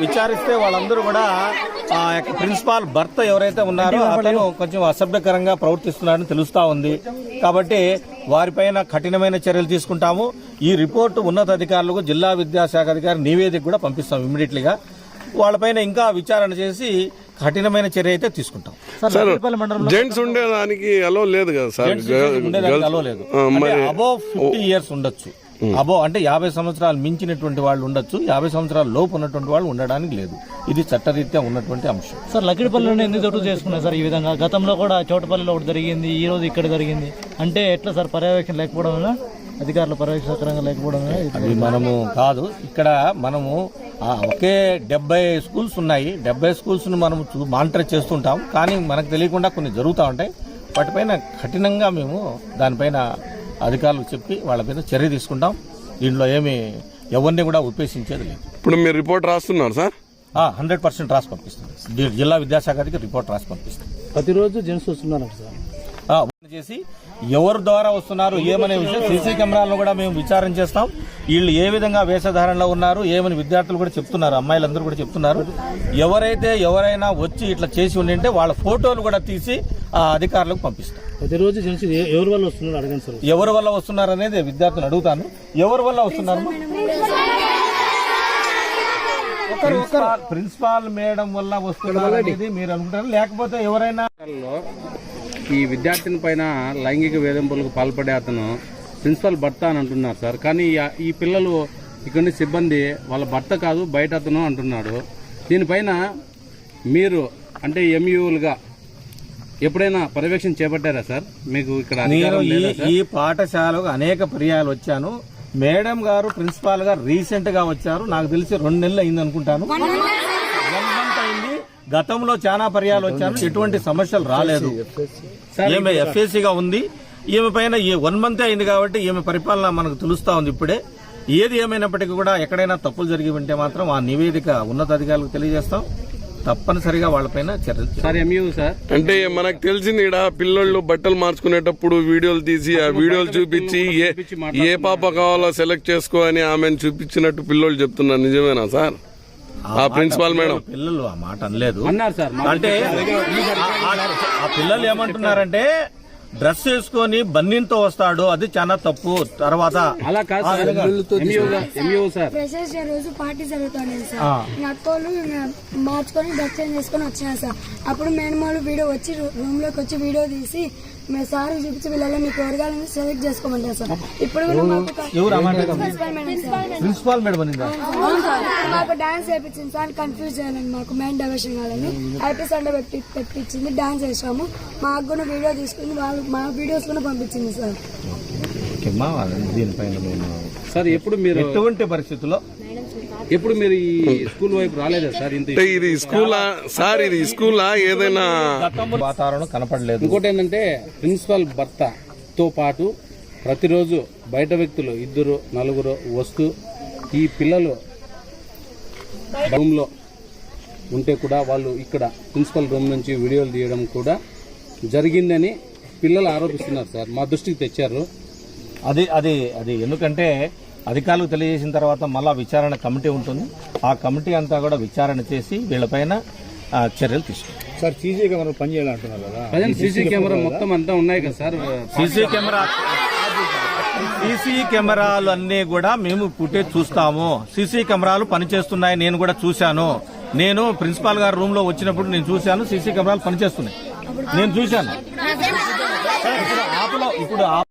విచారిస్తే వాళ్ళందరూ కూడా ఆ యొక్క ప్రిన్సిపాల్ భర్త ఎవరైతే ఉన్నారో అతను కొంచెం అసభ్యకరంగా ప్రవర్తిస్తున్నాడని తెలుస్తా ఉంది. కాబట్టి వారిపైన కఠినమైన చర్యలు తీసుకుంటాము. ఈ రిపోర్టు ఉన్నతాధికారులకు జిల్లా విద్యాశాఖ అధికారి నివేదిక కూడా పంపిస్తాం ఇమ్మీడియట్లీగా. వాళ్ళపైన ఇంకా విచారణ చేసి కఠినమైన చర్య అయితే తీసుకుంటాం. సార్ జెంట్స్ ఉండేదానికి అలో లేదు కదా సార్? ఉండేదానికి అలో లేదు. ఆ, మరి అబోవ్ ఫిఫ్టీ ఇయర్స్ ఉండొచ్చు. అబో అంటే యాభై సంవత్సరాలు మించినటువంటి వాళ్ళు ఉండొచ్చు యాభై సంవత్సరాల లోపు ఉన్నటువంటి వాళ్ళు ఉండడానికి లేదు. ఇది చట్టరీత్యా ఉన్నటువంటి అంశం. సార్ లక్కిడిపల్లిలోనే ఎందుకు చోటు చేసుకున్నారు సార్ ఈ విధంగా? గతంలో కూడా చోటపల్లిలో ఒకటి జరిగింది ఈ రోజు ఇక్కడ జరిగింది. అంటే ఎట్లా సార్ పర్యవేక్షణ లేకపోవడం వల్ల అధికారులు పర్యవేక్షకరంగా లేకపోవడం అది మనము కాదు ఇక్కడ మనము ఆ, ఒకే డెబ్బై స్కూల్స్ ఉన్నాయి. డెబ్బై స్కూల్స్ను మనం చూ- మానిటర్ చేస్తుంటాం. కానీ మనకు తెలియకుండా కొన్ని జరుగుతూ ఉంటాయి. వాటిపైన కఠినంగా మేము దానిపైన అధికారులకు చెప్పి వాళ్ళపైన చర్య తీసుకుంటాం. దీంట్లో ఏమి ఎవరిని కూడా ఉపేక్షించేది లేదు. ఇప్పుడు మీరు రిపోర్ట్ రాస్తున్నారు సార్? హండ్రెడ్ పర్సెంట్ రాసి పంపిస్తాం. దీ- జిల్లా విద్యాశాఖకి రిపోర్ట్ రాసి పంపిస్తాం. ప్రతిరోజు జెంట్స్ వస్తున్నారు సార్. చేసి ఎవరి ద్వారా వస్తున్నారు ఏమనే విషయం సీసీ కెమెరాలను కూడా మేము విచారణ చేస్తాం. వీళ్ళు ఏ విధంగా వేషధారణలో ఉన్నారు ఏమని విద్యార్థులు కూడా చెప్తున్నారు అమ్మాయిలందరూ కూడా చెప్తున్నారు. ఎవరైతే ఎవరైనా వచ్చి ఇట్లా చేసి ఉండింటే వాళ్ళ ఫోటోలు కూడా తీసి ఆ అధికారులకు పంపిస్తాం. ప్రతిరోజు ఎవరి వల్ల వస్తున్నారు అడగండి సార్. ఎవరి వల్ల వస్తున్నారు అనేది విద్యార్థులు అడుగుతాను. ఎవరి వల్ల వస్తున్నారు? ప్రిన్సిపాల్- ప్రిన్సిపాల్ మేడం వల్ల వస్తున్నారు అనేది మీరు అనుకుంటారు? లేకపోతే ఎవరైనా ఈ విద్యార్థిని పైన లైంగిక వేధింపులకు పాల్పడే అతను ప్రిన్సిపల్ భర్త అని అంటున్నారు సార్. కానీ ఈ- పిల్లలు ఇక్కడి సిబ్బంది వాళ్ళ భర్త కాదు బయట అతను అంటున్నాడు. దీనిపైన మీరు అంటే ఎంయూలుగా ఎప్పుడైనా పర్యవేక్షణ చేపట్టారా సార్? మీకు ఇక్కడ నేను ఈ లేదా సార్? ఈ పాఠశాలకు అనేక పర్యాయాలు వచ్చాను. మేడం గారు ప్రిన్సిపాల్ గారు రీసెంట్గా వచ్చారు. నాకు తెలిసి రెండు నెలలు అయింది అనుకుంటాను గతంలో చాలా పర్యాలు వచ్చాను ఎటువంటి సమస్యలు రాలేదు. ఈమె ఎఫ్ఏసీ గా ఉంది. ఈమె పైన ఈ వన్ మంత్ అయింది కాబట్టి ఈమె పరిపాలన మనకు తెలుస్తా ఉంది ఇప్పుడే. ఏది ఏమైనప్పటికీ కూడా ఎక్కడైనా తప్పులు జరిగి ఉంటే మాత్రం ఆ నివేదిక ఉన్నతాధికారులకు తెలియజేస్తాం. తప్పనిసరిగా వాళ్ళపైన చర్యలు తీసుకుంటాం. సార్ ఎంయూ సార్. అంటే మనకు తెలిసింది ఈడ పిల్లోళ్ళు బట్టలు మార్చుకునేటప్పుడు వీడియోలు తీసి ఆ వీడియోలు చూపించి ఏ ఏ పాప కావాలో సెలెక్ట్ చేసుకో అని ఆమెను చూపించినట్టు పిల్లోళ్ళు చెప్తున్నారు. నిజమేనా సార్? Principal madam. పిల్లలు ఆ మాట అనలేదు. అన్నారు సార్ మా- అంటే ఆ- పిల్లలు ఏమంటున్నారంటే డ్రెస్ వేసుకొని బన్నీతో వస్తాడు అది చాలా తప్పు. తర్వాత అలా కాదు రోజు పార్టీ జరుగుతుంది సార్. ఇంకా అత్తోళ్ళు ఇంకా మార్చుకొని డ్రెస్ చేసుకొని వచ్చినారు సార్. అప్పుడు మేనమాలు వీడియో వచ్చి రూమ్లోకి వచ్చి వీడియో తీసి మేము సార్ చూపించి వీళ్ళలో మీకు ఎవరికాలని సెలెక్ట్ చేసుకోమంటారు సార్. ఇప్పుడు కూడా మాకు ప్రిన్సిపల్ మేడం. మాకు డాన్స్ చేయించింది సార్. కన్ఫ్యూజ్ చేయాలని మాకు. మెయిన్ డైవర్షన్ కావాలని హ్యాపీ సండే పెట్టి పెట్టించింది. డాన్స్ చేసాము మాకు కూడా వీడియో తీసుకుని వాళ్ళు మా వీడియోస్ కూడా పంపించింది సార్. దీనిపైన సార్ ఎప్పుడు మీరు ఎటువంటి పరిస్థితుల్లో ఎప్పుడు మీరు ఈ స్కూల్ వైపు రాలేదా సార్ అంటే ఇది స్కూలా? సార్ ఇది స్కూలా? ఏదైనా వాతావరణం కనపడలేదు. ఇంకోటి ఏంటంటే ప్రిన్సిపల్ భర్తతో పాటు ప్రతిరోజు బయట వ్యక్తులు ఇద్దరు నలుగురు వస్తూ ఈ పిల్లలు రూమ్లో ఉంటే కూడా వాళ్ళు ఇక్కడ ప్రిన్సిపల్ రూమ్ నుంచి వీడియోలు తీయడం కూడా జరిగిందని పిల్లలు ఆరోపిస్తున్నారు సార్. మా దృష్టికి తెచ్చారు. అది అది అది ఎందుకంటే అధికారులకు తెలియజేసిన తర్వాత మళ్ళా విచారణ కమిటీ ఉంటుంది. ఆ కమిటీ అంతా కూడా విచారణ చేసి వీళ్ళపైన ఆ, చర్యలు తీసుకుంటాం సార్ సీసీ కెమెరా పని చేయాలంటున్నారు కదా. ప్రజెంట్ సీసీ కెమెరా మొత్తం అంతా ఉన్నాయి కదా సార్. సీసీ కెమెరా సీసీ కెమెరాలు అన్నీ కూడా మేము ఫుటేజ్ చూస్తాము. సీసీ కెమెరాలు పనిచేస్తున్నాయి నేను కూడా చూశాను. నేను ప్రిన్సిపాల్ గారి రూమ్లో వచ్చినప్పుడు నేను చూశాను సీసీ కెమెరాలు పనిచేస్తున్నాయి. నేను చూశాను. ఇప్పుడు ఆపలో ఇప్పుడు ఆప్